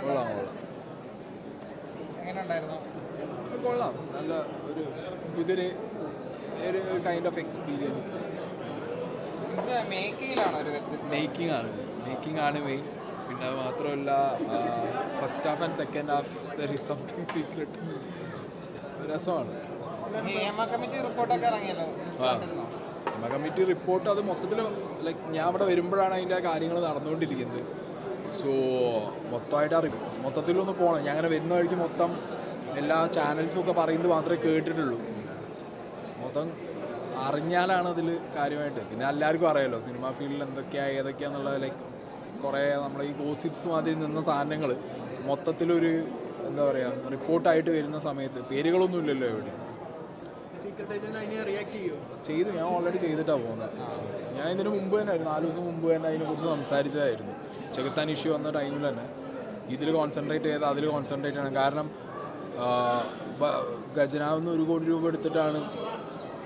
കൊള്ളാം കൊള്ളാം. കൊള്ളാം. നല്ല ഒരു പുതിയൊരു ഒരു കൈൻഡ് ഓഫ് എക്സ്പീരിയൻസ് മേക്കിംഗ് ആണ് മേക്കിംഗ് ആണ് മെയിൻ പിന്നെ അത് മാത്രമല്ല first half and second half there is something secret രസമാണ്. കമ്മിറ്റി റിപ്പോർട്ടൊക്കെ ഇറങ്ങിയല്ലോ? എമ്മ കമ്മിറ്റി റിപ്പോർട്ട് അത് മൊത്തത്തിൽ ലൈക്ക് ഞാൻ അവിടെ വരുമ്പോഴാണ് അതിന്റെ കാര്യങ്ങൾ നടന്നുകൊണ്ടിരിക്കുന്നത്. സോ മൊത്തമായിട്ട് അറിയും മൊത്തത്തിലൊന്ന് പോകണം ഞാൻ അങ്ങനെ വരുന്ന വഴിക്ക് മൊത്തം എല്ലാ ചാനൽസും ഒക്കെ പറയുന്നത് മാത്രമേ കേട്ടിട്ടുള്ളൂ. മൊത്തം അറിഞ്ഞാലാണ് അതിൽ കാര്യമായിട്ട്. പിന്നെ എല്ലാവർക്കും അറിയാമല്ലോ സിനിമാ ഫീൽഡിൽ എന്തൊക്കെയാണ് ഏതൊക്കെയാണെന്നുള്ള ലൈക്ക് കുറേ നമ്മൾ ഈ ഗോസിപ്സ് മാതിരി നിന്ന സാധനങ്ങൾ മൊത്തത്തിലൊരു എന്താ പറയുക റിപ്പോർട്ടായിട്ട് വരുന്ന സമയത്ത്. പേരുകളൊന്നും ഇല്ലല്ലോ എവിടെ ചെയ്തു. ഞാൻ ഓൾറെഡി ചെയ്തിട്ടാണ് പോകുന്നത്. ഞാൻ ഇതിന് മുമ്പ് തന്നെ ആയിരുന്നു. നാല് ദിവസം മുമ്പ് തന്നെ അതിനെക്കുറിച്ച് സംസാരിച്ചതായിരുന്നു. ചെകുത്താൻ ഇഷ്യൂ വന്ന ടൈമിൽ തന്നെ. ഇതിൽ കോൺസെൻട്രേറ്റ് ചെയ്ത് അതിൽ കോൺസെൻട്രേറ്റ് ചെയ്യണം. കാരണം ഖജനാവിന്ന് ഒരു കോടി രൂപ എടുത്തിട്ടാണ്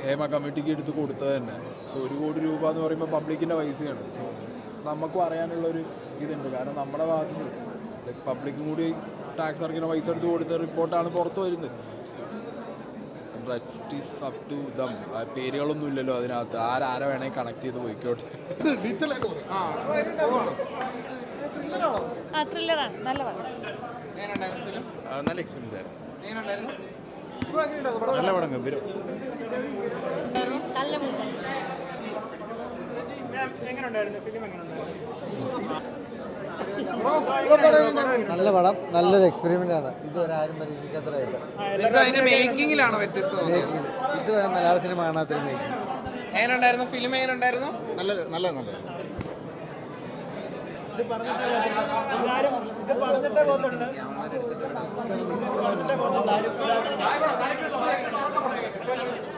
ഹേമ കമ്മിറ്റിക്ക് എടുത്ത് കൊടുത്തത് തന്നെ. സോ ഒരു കോടി രൂപ എന്ന് പറയുമ്പോൾ പബ്ലിക്കിന്റെ പൈസയാണ്. സോ നമുക്കും അറിയാനുള്ളൊരു ഇതുണ്ട്. കാരണം നമ്മുടെ ഭാഗത്തുനിന്ന് പബ്ലിക്കും കൂടി ടാക്സ് അടയ്ക്കുന്ന പൈസ എടുത്ത് കൊടുത്ത റിപ്പോർട്ടാണ് പുറത്ത് വരുന്നത്. It is up to them പേരുകളൊന്നും ഇല്ലല്ലോ അതിനകത്ത്. ആരാരെ വേണേ കണക്ട് ചെയ്ത് പോയിക്കോട്ടെ. ആ ത്രില്ലറാണ് നല്ല പടം. എങ്ങനെയുണ്ടായിരുന്നു ഫിലിം? നല്ല എക്സ്പീരിയൻസ് ആയിരുന്നു. എങ്ങനെയുണ്ടായിരുന്നു നല്ല പടം ഗംഭീരം. നല്ല മൂവി നല്ല പടം നല്ലൊരു എക്സ്പെരിമെന്റ് ആണ്. ഇതുവരെ ആരും പരീക്ഷിക്കാത്തതായിട്ട് ഇത് അതിന്റെ മേക്കിങ്ങിലാണോ വ്യത്യസ്തം? മേക്കിംഗ് ഇതുവരെ മലയാള സിനിമ കാണാത്തൊരു മേക്കിംഗ് എങ്ങനെയുണ്ടായിരുന്നു? ഫിലിം എങ്ങനെയുണ്ടായിരുന്നു? നല്ല നല്ല നല്ല ഇത് പറഞ്ഞിട്ടേ പോകത്തുള്ളൂ. ഇത് പറഞ്ഞിട്ടേ പോകത്തുള്ളൂ. ആരും